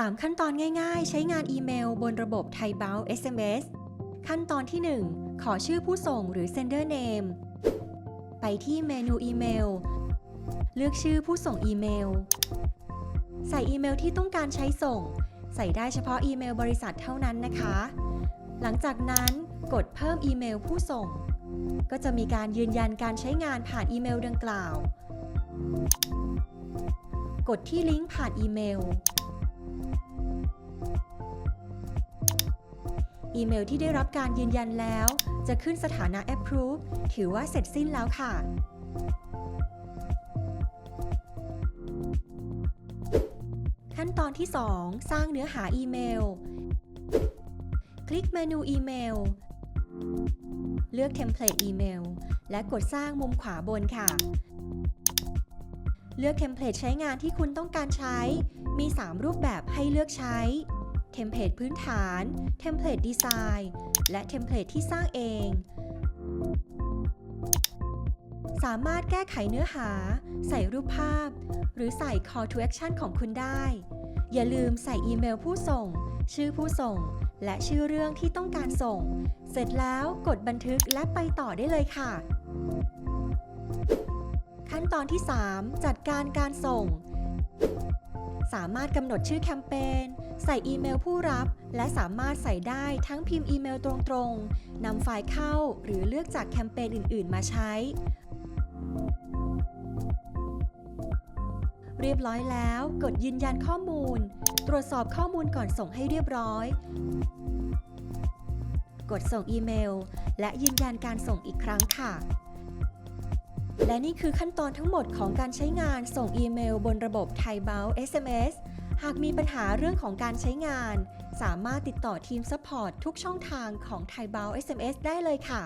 3 ขั้นตอนง่ายๆ ใช้งานอีเมลบนระบบไทยเบล SMS ขั้นตอนที่ 1 ขอชื่อผู้ส่งหรือ sender name ไปที่เมนูอีเมล เลือกชื่อผู้ส่งอีเมล ใส่อีเมลที่ต้องการใช้ส่ง ใส่ได้เฉพาะอีเมลบริษัทเท่านั้นนะคะ หลังจากนั้นกดเพิ่มอีเมลผู้ส่ง ก็จะมีการยืนยันการใช้งานผ่านอีเมลดังกล่าว กดที่ลิงก์ผ่านอีเมล อีเมลที่ได้รับการยืนยันแล้ว จะขึ้นสถานะ approve ถือว่าเสร็จสิ้นแล้วค่ะขั้นตอนที่ 2 สร้างเนื้อหาอีเมล คลิกเมนูอีเมล เลือกเทมเพลตอีเมล และกดสร้างมุมขวาบนค่ะ เลือกเทมเพลตใช้งานที่คุณต้องการใช้ มี 3 รูปแบบให้เลือกใช้ เทมเพลตพื้นฐาน เทมเพลตดีไซน์ และเทมเพลตที่สร้างเอง สามารถแก้ไขเนื้อหา ใส่รูปภาพ หรือใส่ call to action ของคุณได้ อย่าลืมใส่อีเมลผู้ส่ง ชื่อผู้ส่ง และชื่อเรื่องที่ต้องการส่ง เสร็จแล้วกดบันทึกและไปต่อได้เลยค่ะ ขั้นตอนที่ 3 จัดการการส่ง สามารถกำหนดชื่อแคมเปญ ใส่อีเมลผู้รับ และสามารถใส่ได้ทั้งพิมพ์อีเมลตรงๆนำไฟล์เข้าหรือเลือกจากแคมเปญอื่นๆ มาใช้ เรียบร้อยแล้ว กดยืนยันข้อมูล ตรวจสอบข้อมูลก่อนส่งให้เรียบร้อย กดส่งอีเมล และยืนยันการส่งอีกครั้งค่ะ และนี่คือขั้นตอนทั้งหมดของการใช้งานส่งอีเมลบนระบบไทยเบล SMS หากมีปัญหาเรื่องของการใช้งาน สามารถติดต่อทีมซัพพอร์ตทุกช่องทางของไทยเบล SMS ได้เลยค่ะ